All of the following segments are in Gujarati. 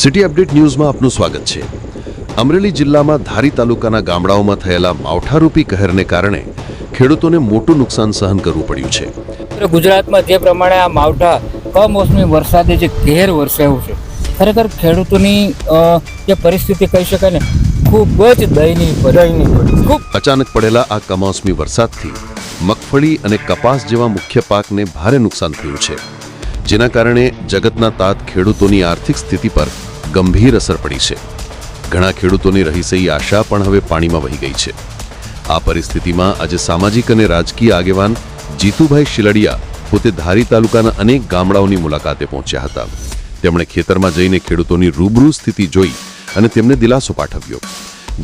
સિટી અપડેટ ન્યૂઝમાં આપનું સ્વાગત છે. અમરેલી જિલ્લામાં ધારી તાલુકાના ગામડાઓમાં થયેલા માવઠારૂપી કહેરને કારણે ખેડૂતોને મોટું નુકસાન સહન કરવું પડ્યું છે. ગુજરાતમાં જે પ્રમાણે આ માવઠા કમોસમી વરસાદે જે ઘેર વરસાવ્યું છે ખરેખર ખેડૂતોની જે પરિસ્થિતિ કહી શકાય ને ખૂબ જ દયનીય દયનીય ખૂબ અચાનક પડેલા આ કમોસમી વરસાદથી મગફળી અને કપાસ જેવા મુખ્ય પાકને ભારે નુકસાન થયું છે. જેના કારણે જગતના તાત ખેડૂતોની આર્થિક સ્થિતિ પર ગંભીર અસર પડી છે. ઘણા ખેડૂતોની રહીસઈ આશા પણ હવે પાણીમાં વહી ગઈ છે. આ પરિસ્થિતિમાં આજે સામાજિક અને રાજકીય આગેવાન જીતુભાઈ શિલડિયા પોતે ધારી તાલુકાના અનેક ગામડાઓની મુલાકાતે પહોંચ્યા હતા. તેમણે ખેતરમાં જઈને ખેડૂતોની રૂબરૂ સ્થિતિ જોઈ અને તેમને દિલાસો પાઠવ્યો.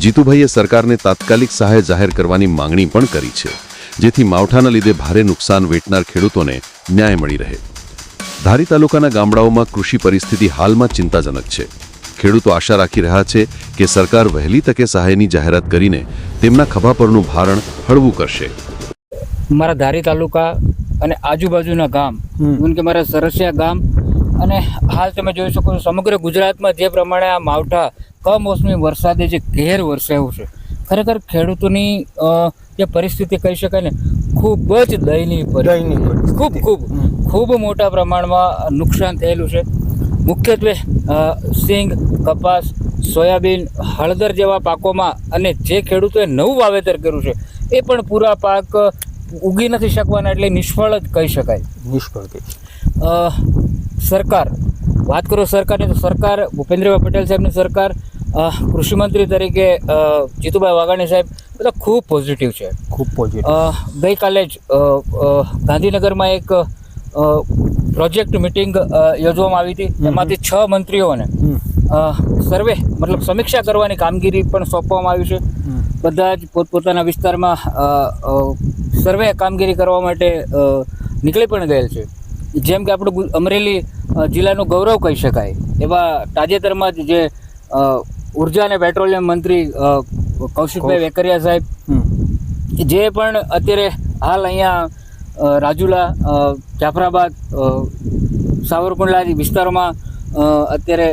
જીતુભાઈએ સરકારને તાત્કાલિક સહાય જાહેર કરવાની માંગણી પણ કરી છે, જેથી માવઠાના લીધે ભારે નુકસાન વેઠનાર ખેડૂતોને ન્યાય મળી રહે. ધારી તાલુકાના ગામડાઓમાં કૃષિ પરિસ્થિતિ હાલમાં ચિંતાજનક છે. ખેડૂતો આશા રાખી રહ્યા છે કે સરકાર વહેલી તકે સહાયની જાહેરાત કરીને તેમના ખભા પરનું ભારણ હળવું કરશે. મારા ધારી તાલુકા અને આજુબાજુના ગામ જેમ કે મારા સરસિયા ગામ અને હાલ તમે જોઈ શકો છો સમગ્ર ગુજરાતમાં જે પ્રમાણે આ માવઠા કમોસમી વરસાદે જે ઘેર વરસાયું છે ખરેખર ખેડૂતોની જે પરિસ્થિતિ કહી શકાય ને ખૂબ જ દયનીય પરિસ્થિતિ. ખૂબ ખૂબ ખૂબ મોટા પ્રમાણમાં નુકસાન થયેલું છે. મુખ્યત્વે સિંગ કપાસ સોયાબીન હળદર જેવા પાકોમાં અને જે ખેડૂતોએ નવું વાવેતર કર્યું છે એ પણ પૂરા પાક ઉગી નથી શકવાના એટલે નિષ્ફળ જ કહી શકાય. નિષ્ફળ સરકાર વાત કરો સરકારની તો સરકાર ભૂપેન્દ્રભાઈ પટેલ સાહેબની સરકાર કૃષિમંત્રી તરીકે જીતુભાઈ વાઘાણી સાહેબ બધા ખૂબ પોઝિટિવ છે. ખૂબ પોઝિટિવ ગઈકાલે જ ગાંધીનગરમાં એક પ્રોજેક્ટ મિટિંગ યોજવામાં આવી હતી. એમાંથી છ મંત્રીઓને સર્વે મતલબ સમીક્ષા કરવાની કામગીરી પણ સોંપવામાં આવી છે. બધા જ પોતપોતાના વિસ્તારમાં સર્વે કામગીરી કરવા માટે નીકળી પણ ગયેલ છે. જેમ કે આપણું અમરેલી જિલ્લાનું ગૌરવ કહી શકાય. એવા તાજેતરમાં જ જે ઊર્જા અને પેટ્રોલિયમ મંત્રી કૌશિકભાઈ વેકરિયા સાહેબ જે પણ અત્યારે હાલ અહીંયા રાજુલા જાફરાબાદ સાવરકુંડલા જે વિસ્તારોમાં અત્યારે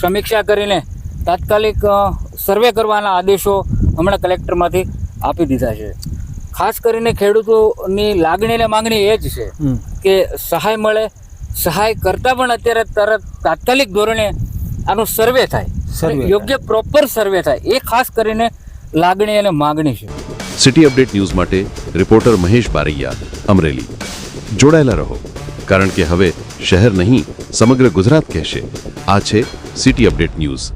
સમીક્ષા કરીને તાત્કાલિક સર્વે કરવાના આદેશો હમણાં કલેક્ટરમાંથી આપી દીધા છે. ખાસ કરીને ખેડૂતોની લાગણી અને માંગણી એ જ છે કે સહાય મળે સહાય કરતાં પણ અત્યારે તરત તાત્કાલિક ધોરણે આનો સર્વે થાય. સર્વે યોગ્ય પ્રોપર સર્વે થાય એ ખાસ કરીને લાગણી અને માંગણી છે. સિટી અપડેટ ન્યૂઝ માટે રિપોર્ટર મહેશ બારૈયા અમરેલી. જોડાયેલા રહો. કારણ કે હવે શહેર નહીં, સમગ્ર ગુજરાત કહેશે. આ છે સિટી અપડેટ ન્યૂઝ